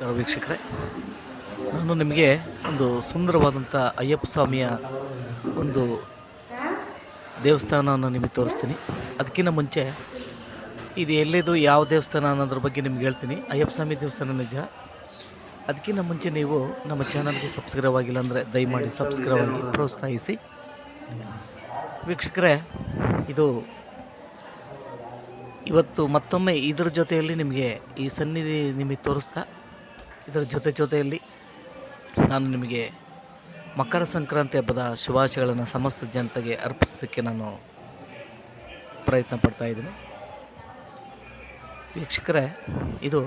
ನಮಸ್ಕಾರ ವೀಕ್ಷಕರೇ, ನಾನು ನಿಮಗೆ ಒಂದು ಸುಂದರವಾದಂಥ ಅಯ್ಯಪ್ಪ ಸ್ವಾಮಿಯ ಒಂದು ದೇವಸ್ಥಾನವನ್ನು ನಿಮಗೆ ತೋರಿಸ್ತೀನಿ. ಅದಕ್ಕಿಂತ ಮುಂಚೆ ಇದು ಎಲ್ಲಿದು, ಯಾವ ದೇವಸ್ಥಾನ ಅನ್ನೋದ್ರ ಬಗ್ಗೆ ನಿಮ್ಗೆ ಹೇಳ್ತೀನಿ. ಅಯ್ಯಪ್ಪ ಸ್ವಾಮಿ ದೇವಸ್ಥಾನ ನಿಜ. ಅದಕ್ಕಿಂತ ಮುಂಚೆ ನೀವು ನಮ್ಮ ಚಾನಲ್ಗೆ ಸಬ್ಸ್ಕ್ರೈಬ್ ಆಗಿಲ್ಲ ಅಂದರೆ ದಯಮಾಡಿ ಸಬ್ಸ್ಕ್ರೈಬ್ ಆಗಿ ಪ್ರೋತ್ಸಾಹಿಸಿ. ವೀಕ್ಷಕರೇ, ಇದು ಇವತ್ತು ಮತ್ತೊಮ್ಮೆ ಇದರ ಜೊತೆಯಲ್ಲಿ ನಿಮಗೆ ಈ ಸನ್ನಿಧಿ ನಿಮಗೆ ತೋರಿಸ್ತಾ ಇದರ ಜೊತೆ ಜೊತೆಯಲ್ಲಿ ನಾನು ನಿಮಗೆ ಮಕರ ಸಂಕ್ರಾಂತಿ ಹಬ್ಬದ ಶುಭಾಶಯಗಳನ್ನು ಸಮಸ್ತ ಜನತೆಗೆ ಅರ್ಪಿಸೋದಕ್ಕೆ ನಾನು ಪ್ರಯತ್ನ ಪಡ್ತಾ ಇದ್ದೀನಿ. ವೀಕ್ಷಕರೇ, ಇದು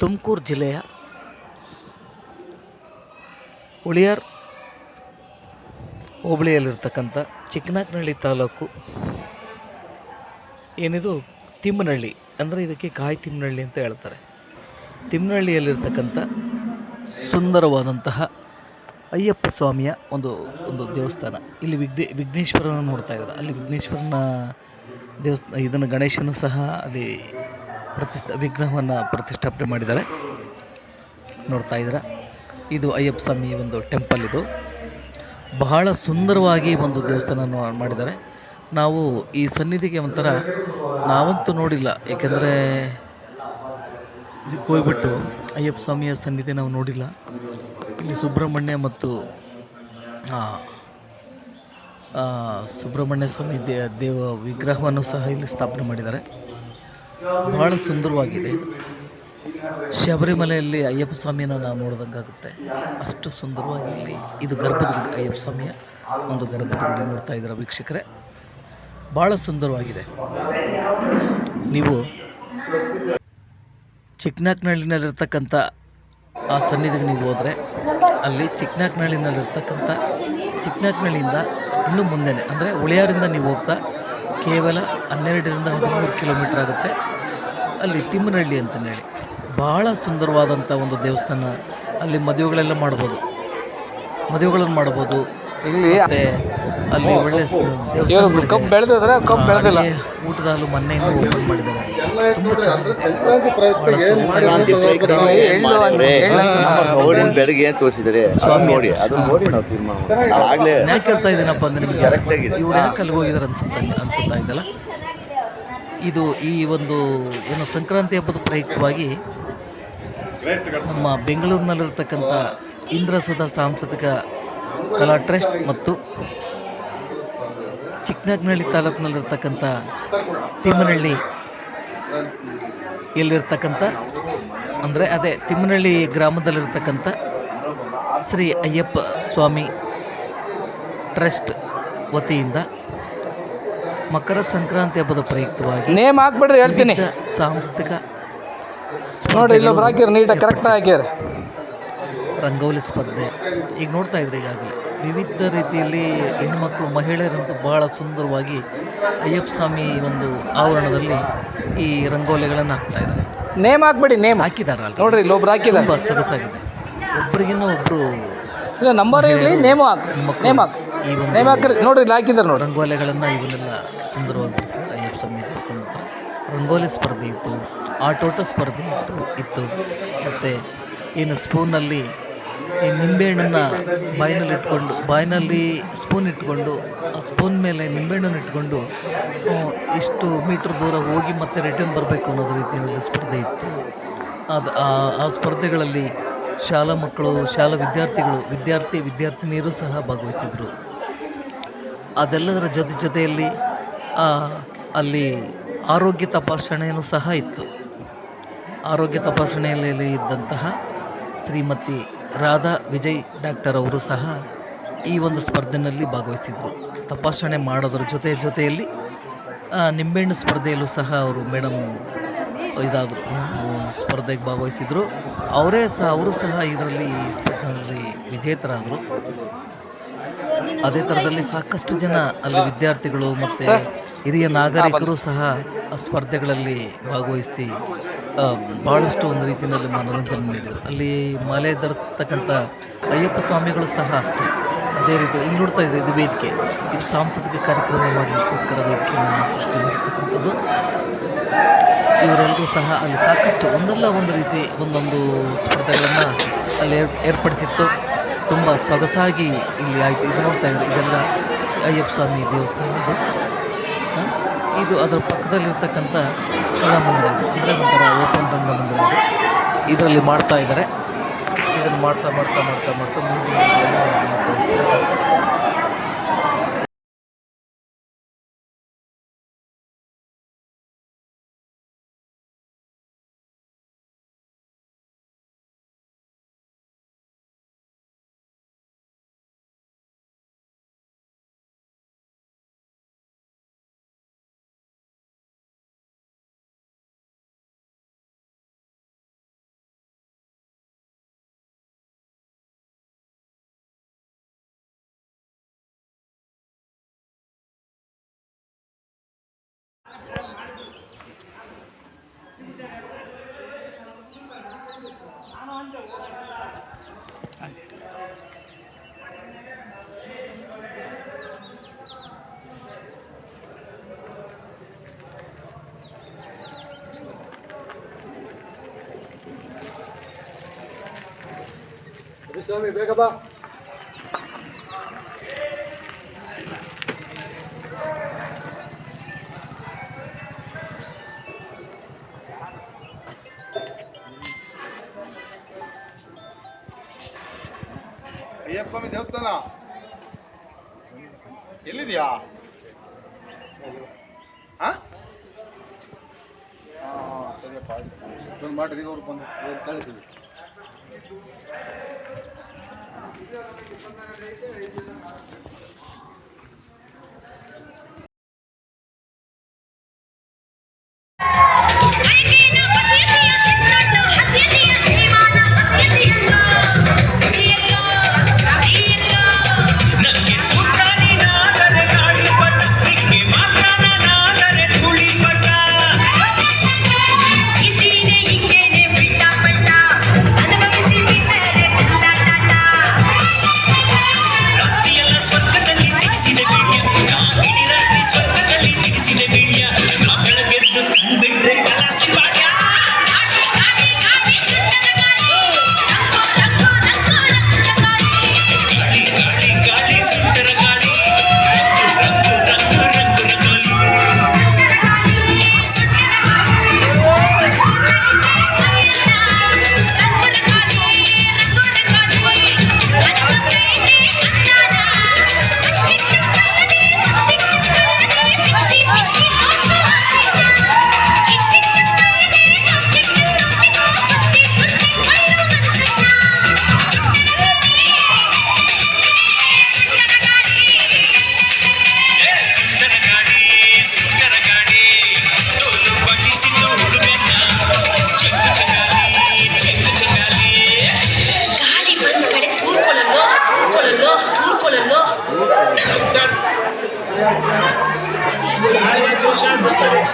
ತುಮಕೂರು ಜಿಲ್ಲೆಯ ಉಳಿಯಾರ್ ಹೋಬಳಿಯಲ್ಲಿರ್ತಕ್ಕಂಥ ಚಿಕ್ಕನಾಕನಹಳ್ಳಿ ತಾಲೂಕು ಏನಿದು ತಿಮ್ಮನಹಳ್ಳಿ ಅಂದರೆ ಇದಕ್ಕೆ ಕಾಯಿ ತಿಮ್ಮನಹಳ್ಳಿ ಅಂತ ಹೇಳ್ತಾರೆ. ತಿಮ್ಮನಹಳ್ಳಿಯಲ್ಲಿರ್ತಕ್ಕಂಥ ಸುಂದರವಾದಂತಹ ಅಯ್ಯಪ್ಪ ಸ್ವಾಮಿಯ ಒಂದು ಒಂದು ದೇವಸ್ಥಾನ. ಇಲ್ಲಿ ವಿಘ್ನೆ, ವಿಘ್ನೇಶ್ವರನ ನೋಡ್ತಾ ಇದ್ದಾರೆ. ಅಲ್ಲಿ ವಿಘ್ನೇಶ್ವರನ ದೇವಸ್ಥಾನ ಇದನ್ನು ಗಣೇಶನು ಸಹ ಅಲ್ಲಿ ಪ್ರತಿಷ್ಠ, ವಿಗ್ರಹವನ್ನು ಪ್ರತಿಷ್ಠಾಪನೆ ಮಾಡಿದ್ದಾರೆ. ನೋಡ್ತಾ ಇದ್ದೀರ? ಇದು ಅಯ್ಯಪ್ಪ ಸ್ವಾಮಿ ಒಂದು ಟೆಂಪಲ್ ಇದು. ಬಹಳ ಸುಂದರವಾಗಿ ಒಂದು ದೇವಸ್ಥಾನ ಮಾಡಿದ್ದಾರೆ. ನಾವು ಈ ಸನ್ನಿಧಿಗೆ ಒಂಥರ ನಾವಂತೂ ನೋಡಿಲ್ಲ. ಏಕೆಂದರೆ ಇದಕ್ಕೆ ಹೋಗ್ಬಿಟ್ಟು ಅಯ್ಯಪ್ಪ ಸ್ವಾಮಿಯ ಸನ್ನಿಧಿ ನಾವು ನೋಡಿಲ್ಲ. ಇಲ್ಲಿ ಸುಬ್ರಹ್ಮಣ್ಯ ಮತ್ತು ಸುಬ್ರಹ್ಮಣ್ಯ ಸ್ವಾಮಿ ದೇ, ದೇವ ವಿಗ್ರಹವನ್ನು ಸಹ ಇಲ್ಲಿ ಸ್ಥಾಪನೆ ಮಾಡಿದ್ದಾರೆ. ಬಹಳ ಸುಂದರವಾಗಿದೆ. ಶಬರಿಮಲೆಯಲ್ಲಿ ಅಯ್ಯಪ್ಪ ಸ್ವಾಮಿಯನ್ನು ನಾವು ನೋಡಿದಂಗಾಗುತ್ತೆ. ಅಷ್ಟು ಸುಂದರವಾಗಿ ಇಲ್ಲಿ ಇದು ಗರ್ಭದ ಅಯ್ಯಪ್ಪ ಸ್ವಾಮಿಯ ಒಂದು ಗರ್ಭದ ನೋಡ್ತಾ ಇದ್ದಾರೆ ವೀಕ್ಷಕರೇ? ಭಾಳ ಸುಂದರವಾಗಿದೆ. ನೀವು ಚಿಕ್ಕನಾಕ್ನಹಳ್ಳಿನಲ್ಲಿರ್ತಕ್ಕಂಥ ಆ ಸನ್ನಿಧಿಗೆ ನೀವು ಹೋದರೆ ಅಲ್ಲಿ ಚಿಕ್ಕನಾಕ್ನಹಳ್ಳಿನಲ್ಲಿರ್ತಕ್ಕಂಥ ಚಿಕ್ಕನಾಕ್ನಳ್ಳಿಯಿಂದ ಇನ್ನೂ ಮುಂದೆನೆ ಅಂದರೆ ಉಳಿಯಾರಿಂದ ನೀವು ಹೋಗ್ತಾ ಕೇವಲ ಹನ್ನೆರಡರಿಂದ ಹದಿಮೂರು ಕಿಲೋಮೀಟ್ರ್ ಆಗುತ್ತೆ. ಅಲ್ಲಿ ತಿಮ್ಮನಹಳ್ಳಿ ಅಂತಲೇ ಹೇಳಿ. ಭಾಳ ಸುಂದರವಾದಂಥ ಒಂದು ದೇವಸ್ಥಾನ ಅಲ್ಲಿ ಮದುವೆಗಳೆಲ್ಲ ಮಾಡ್ಬೋದು. ಮದುವೆಗಳನ್ನು ಮಾಡ್ಬೋದು. ಇಲ್ಲಿ ಅಲ್ಲಿ ಒಳ್ಳೆ ಇವರು. ಕಬ್ಬು ಬೆಳೆದಿದ್ರೆ ಕಬ್ಬು ಬೆಳೆದಿಲ್ಲ ಅಡಿಗೆ ಊಟದ ಹಾಲು ಮೊನ್ನೆಯಿಂದ ಓಪನ್ ಮಾಡಿದ್ದಾರೆ. ಸಂಕ್ರಾಂತಿ ಬೆಳಗ್ಗೆ ಏನು ತೋರಿಸಿದರೆ ಅದು ನೋಡಿ ಅದು ನೋಡಿ ನಾವು ತೀರ್ಮಾನ ಮಾಡ್ತೀವಿ. ನಾವು ಆಗ್ಲೇ ನಾನು ಯಾಕೆ ಹೇಳ್ತಾ ಇದ್ದೀನಪ್ಪ ಅಂದ್ರೆ ನಿಮಗೆ. ಇವ್ರು ಯಾಕೆ ಅಲ್ಲಿಗೆ ಹೋಗಿದ್ದಾರೆ ಅನ್ಸುತ್ತೆ ಅನ್ಸುತ್ತಾ ಇದ್ದಲ್ಲ ಇದು ಈ ಒಂದು ಏನು ಸಂಕ್ರಾಂತಿ ಹಬ್ಬದ ಪ್ರಯುಕ್ತವಾಗಿ ನಮ್ಮ ಬೆಂಗಳೂರಿನಲ್ಲಿರ್ತಕ್ಕಂಥ ಇಂದ್ರಸುಧ ಸಾಂಸ್ಕೃತಿಕ ಕಲಾ ಟ್ರಸ್ಟ್ ಮತ್ತು ಚಿಕ್ಕನಾಗ್ನಹಳ್ಳಿ ತಾಲೂಕಿನಲ್ಲಿರ್ತಕ್ಕಂಥ ತಿಮ್ಮನಹಳ್ಳಿ ಇಲ್ಲಿರ್ತಕ್ಕಂಥ ಅಂದರೆ ಅದೇ ತಿಮ್ಮನಹಳ್ಳಿ ಗ್ರಾಮದಲ್ಲಿರ್ತಕ್ಕಂಥ ಶ್ರೀ ಅಯ್ಯಪ್ಪ ಸ್ವಾಮಿ ಟ್ರಸ್ಟ್ ವತಿಯಿಂದ ಮಕರ ಸಂಕ್ರಾಂತಿ ಹಬ್ಬದ ಪ್ರಯುಕ್ತವಾಗಿ ನೇಮ್ ಹಾಕ್ಬಿಡ್ರಿ ಹೇಳ್ತೀನಿ. ಸಾಂಸ್ಕೃತಿಕ ನೋಡಿ ಇಲ್ಲೊಬ್ರು ಹಾಕಿರಿ ನೀಟಾಗಿ ಕರೆಕ್ಟಾಗಿ ಹಾಕಿರಿ. ರಂಗೋಲಿ ಸ್ಪರ್ಧೆ. ಈಗ ನೋಡ್ತಾ ಇದ್ರಿ ಈಗಾಗಲೇ. ವಿವಿಧ ರೀತಿಯಲ್ಲಿ ಹೆಣ್ಮಕ್ಳು ಮಹಿಳೆಯರಂತೂ ಭಾಳ ಸುಂದರವಾಗಿ ಅಯ್ಯಪ್ಪ ಸ್ವಾಮಿ ಒಂದು ಆವರಣದಲ್ಲಿ ಈ ರಂಗೋಲಿಗಳನ್ನು ಹಾಕ್ತಾ ಇದ್ದಾರೆ. ನೇಮ್ ಹಾಕ್ಬಿಡಿ ನೇಮ್. ಹಾಕಿದಾರಲ್ಲ. ನೋಡ್ರಿ ಇಲ್ಲೊಬ್ರು ಹಾಕಿದ್ದಾರೆ ತುಂಬ ಸೊಗಸಾಗಿದೆ. ಒಬ್ಬರಿಗಿನ್ನ ಒಬ್ಬರು ಇಲ್ಲ ನಂಬರ್ ಇರಲಿ ನೇಮ್ ಹಾಕ್ ನೇಮ್ ಹಾಕ್. ಈ ಒಂದು ನೇಮ್ ಹಾಕ್ರಿ. ನೋಡ್ರಿ ಇಲ್ಲಿ ಹಾಕಿದ್ದಾರೆ ನೋಡಿ ರಂಗೋಲಿಗಳನ್ನು ಇವನ್ನೆಲ್ಲ ಸುಂದರವಾಗಿ ಅಯ್ಯಪ್ಪ ಸ್ವಾಮಿ ದೇವಸ್ಥಾನ ರಂಗೋಲಿ ಸ್ಪರ್ಧೆ ಇತ್ತು ಆಟೋಟ ಸ್ಪರ್ಧೆ ಇತ್ತು ಇತ್ತು. ಮತ್ತು ಏನು ಸ್ಪೂನಲ್ಲಿ ಈ ನಿಂಬೆಹಣ್ಣನ್ನು ಬಾಯಿನಲ್ಲಿ ಇಟ್ಕೊಂಡು, ಬಾಯಿನಲ್ಲಿ ಸ್ಪೂನ್ ಇಟ್ಕೊಂಡು ಆ ಸ್ಪೂನ್ ಮೇಲೆ ನಿಂಬೆಹಣ್ಣನ್ನು ಇಟ್ಕೊಂಡು ಇಷ್ಟು ಮೀಟ್ರ್ ದೂರ ಹೋಗಿ ಮತ್ತೆ ರಿಟರ್ನ್ ಬರಬೇಕು ಅನ್ನೋದು ರೀತಿಯಲ್ಲಿ ಸ್ಪರ್ಧೆ ಇತ್ತು. ಅದು, ಆ- ಸ್ಪರ್ಧೆಗಳಲ್ಲಿ ಶಾಲಾ ಮಕ್ಕಳು, ಶಾಲಾ ವಿದ್ಯಾರ್ಥಿಗಳು, ವಿದ್ಯಾರ್ಥಿ, ವಿದ್ಯಾರ್ಥಿನಿಯರು ಸಹ ಭಾಗವಹಿಸಿದ್ರು. ಅದೆಲ್ಲದರ ಜೊತೆ ಜೊತೆಯಲ್ಲಿ ಅಲ್ಲಿ ಆರೋಗ್ಯ ತಪಾಸಣೆಯೂ ಸಹ ಇತ್ತು. ಆರೋಗ್ಯ ತಪಾಸಣೆಯಲ್ಲಿ ಇದ್ದಂತಹ ಶ್ರೀಮತಿ ರಾಧಾ, ವಿಜಯ್ ಡಾಕ್ಟರ್ ಅವರು ಸಹ ಈ ಒಂದು ಸ್ಪರ್ಧೆಯಲ್ಲಿ ಭಾಗವಹಿಸಿದರು. ತಪಾಸಣೆ ಮಾಡೋದ್ರ ಜೊತೆ ಜೊತೆಯಲ್ಲಿ ನಿಂಬೆಹಣ್ಣು ಸ್ಪರ್ಧೆಯಲ್ಲೂ ಸಹ ಅವರು ಮೇಡಮ್ ಇದಾದರು. ಸ್ಪರ್ಧೆಗೆ ಭಾಗವಹಿಸಿದರು. ಅವರೇ ಸಹ, ಅವರು ಸಹ ಇದರಲ್ಲಿ ಸ್ಪರ್ಧೆಯಲ್ಲಿ ವಿಜೇತರಾದರು. ಅದೇ ಥರದಲ್ಲಿ ಸಾಕಷ್ಟು ಜನ ಅಲ್ಲಿ ವಿದ್ಯಾರ್ಥಿಗಳು ಮತ್ತೆ ಹಿರಿಯ ನಾಗರಿಕರು ಸಹ ಸ್ಪರ್ಧೆಗಳಲ್ಲಿ ಭಾಗವಹಿಸಿ ಬಹಳಷ್ಟು ಒಂದು ರೀತಿಯಲ್ಲಿ ಮನೋರಂಜನೆ ನೀಡಿದರು. ಅಲ್ಲಿ ಮಾಲೆ ಧರಿಸ್ತಕ್ಕಂಥ ಅಯ್ಯಪ್ಪ ಸ್ವಾಮಿಗಳು ಸಹ ಅಷ್ಟೇ. ಅದೇ ರೀತಿ ಇಲ್ಲಿ ನೋಡ್ತಾ ಇದೆ ಇದು ವೇದಿಕೆ. ಇದು ಸಾಂಸ್ಕೃತಿಕ ಕಾರ್ಯಕ್ರಮವನ್ನು ವೇದಿಕೆಯನ್ನು ಸೃಷ್ಟಿ ಇವರೆಲ್ಲರೂ ಸಹ ಅಲ್ಲಿ ಸಾಕಷ್ಟು ಒಂದಲ್ಲ ಒಂದು ರೀತಿ ಒಂದೊಂದು ಸ್ಪರ್ಧೆಗಳನ್ನು ಅಲ್ಲಿ ಏರ್ಪಡಿಸಿತ್ತು. ತುಂಬ ಸೊಗಸಾಗಿ ಇಲ್ಲಿ ಆಯಿತು. ಇದು ನೋಡ್ತಾ ಇದ್ದಾರೆ ಇದೆಲ್ಲ ಅಯ್ಯಪ್ಪ ಸ್ವಾಮಿ ದೇವಸ್ಥಾನ ಇದೆ. ಇದು ಅದರ ಪಕ್ಕದಲ್ಲಿರ್ತಕ್ಕಂಥ ಸ್ಥಳ ಮಂದಿರ ಅಂದರೆ ಒಂಥರ ಓಪನ್ ರಂಗ ಮಂದಿರ ಇದರಲ್ಲಿ ಮಾಡ್ತಾ ಇದ್ದಾರೆ ಇದನ್ನು ಮಾಡ್ತಾ ಮಾಡ್ತಾ ಮಾಡ್ತಾ ಮಾಡ್ತಾ ಮುಂದಿನ ಸ್ವಾಮಿ ಬೇಗ ಬಾ. ಅಯ್ಯಪ್ಪ ಸ್ವಾಮಿ ದೇವಸ್ಥಾನ. ಎಲ್ಲಿದೆಯಾ? ಹಾಂ? ಸರಿಯಪ್ಪ ಆಯ್ತು. ಒಂದು ಮಾಡಿದೀಗ ಅವ್ರು ಬಂದು ಕಳಿಸಿದ್ವಿ విద్యారంగం ఇబ్బంది అయితే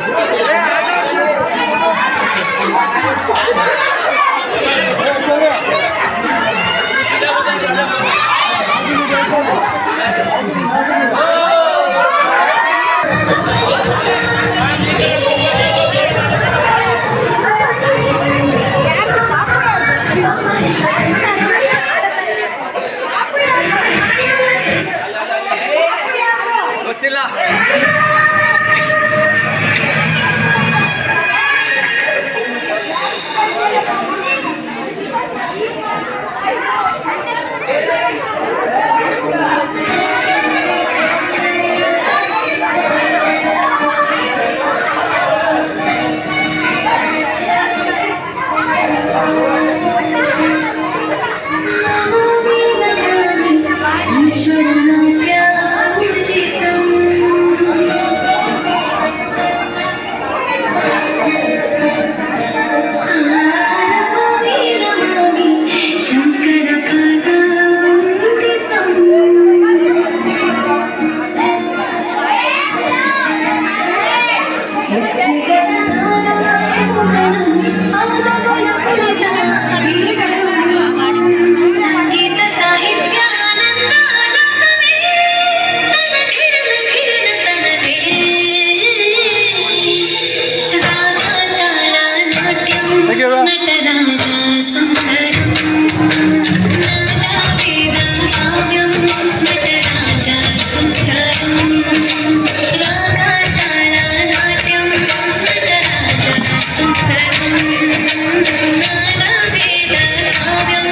Thank you.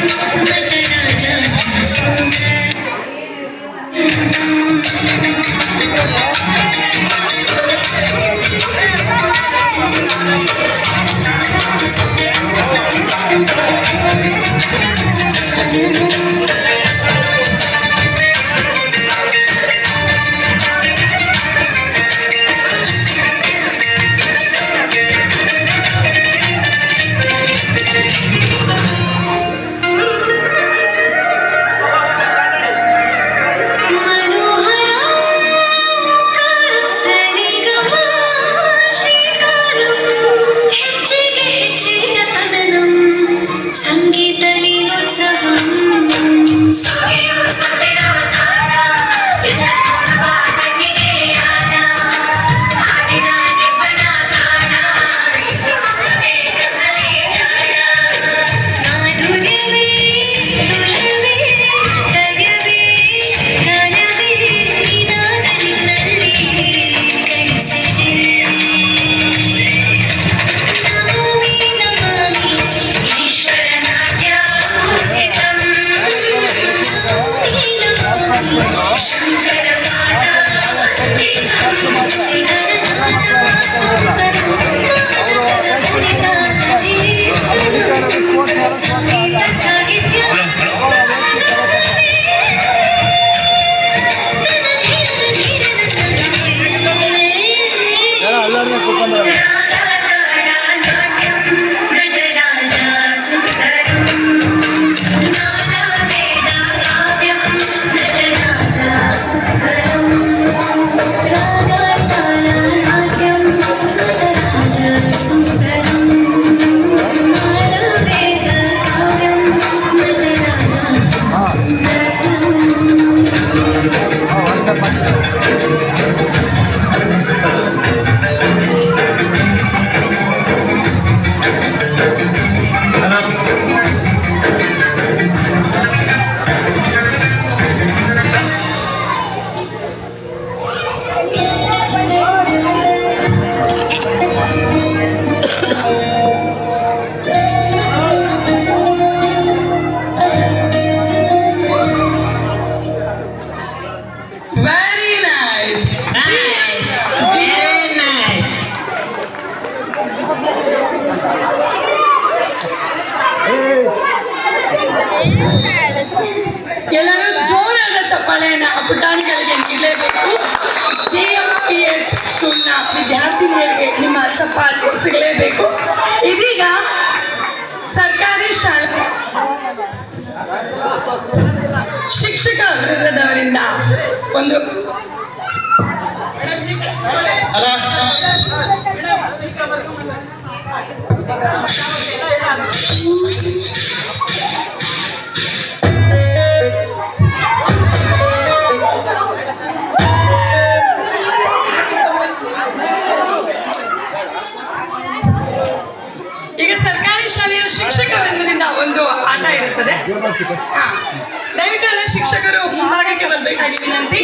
Thank you. ಎಲ್ಲರೂ ಜೋರಾದ ಚಪ್ಪಾಳೆಯನ್ನ ಪುಟಾಣಿಗಳಿಗೆ ನೀಡಲೇಬೇಕು. ಜಿ ಎಂ ಪಿ ಎಚ್ ಸ್ಕೂಲ್ನ ವಿದ್ಯಾರ್ಥಿನಿಯರಿಗೆ ನಿಮ್ಮ ಚಪ್ಪಾಳೆ ಸಿಗಲೇಬೇಕು. ಇದೀಗ ಸರ್ಕಾರಿ ಶಾಲೆ ಶಿಕ್ಷಕ ವೃಂದದವರಿಂದ ಒಂದು ಈಗ ಆಟ ದಯವಿಟ್ಟು ಎಲ್ಲ ಶಿಕ್ಷಕರು ಮುಂಭಾಗಕ್ಕೆ ಬರಬೇಕಾಗಿ ವಿನಂತಿ.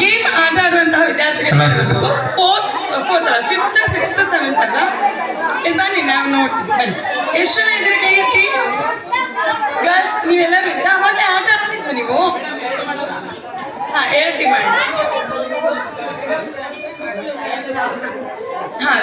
ಗೇಮ್ ಆಟ ಆಡುವಂತಹ ವಿದ್ಯಾರ್ಥಿಗಳು ಫೋರ್ತ್ ಫೋರ್ತ್ ಅಲ್ಲ ಫಿಫ್ತ್ ಸಿಕ್ಸ್ತ್ ಸೆವೆಂತ್ ಅಲ್ಲ? ಬನ್ನಿ ನಾವು ನೋಡ್ತೀವಿ. ಬನ್ನಿ. ಎಷ್ಟು ಜನ ಇದ್ರೆ ಕೈ ಎತ್ತಿ ಗರ್ಲ್ಸ್ ನೀವೆಲ್ಲರೂ ಇದ್ದೀರಾ? ಅವಾಗಲೇ ಆಟ ಆಡ್ತಿದ್ದು ನೀವು? ಹಾ ಎರಡು ಟೀಮ್ ಮಾಡಿ ಹಾ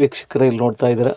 ವೀಕ್ಷಕರು ಇಲ್ಲಿ ನೋಡ್ತಾ ಇದ್ದೀರಾ.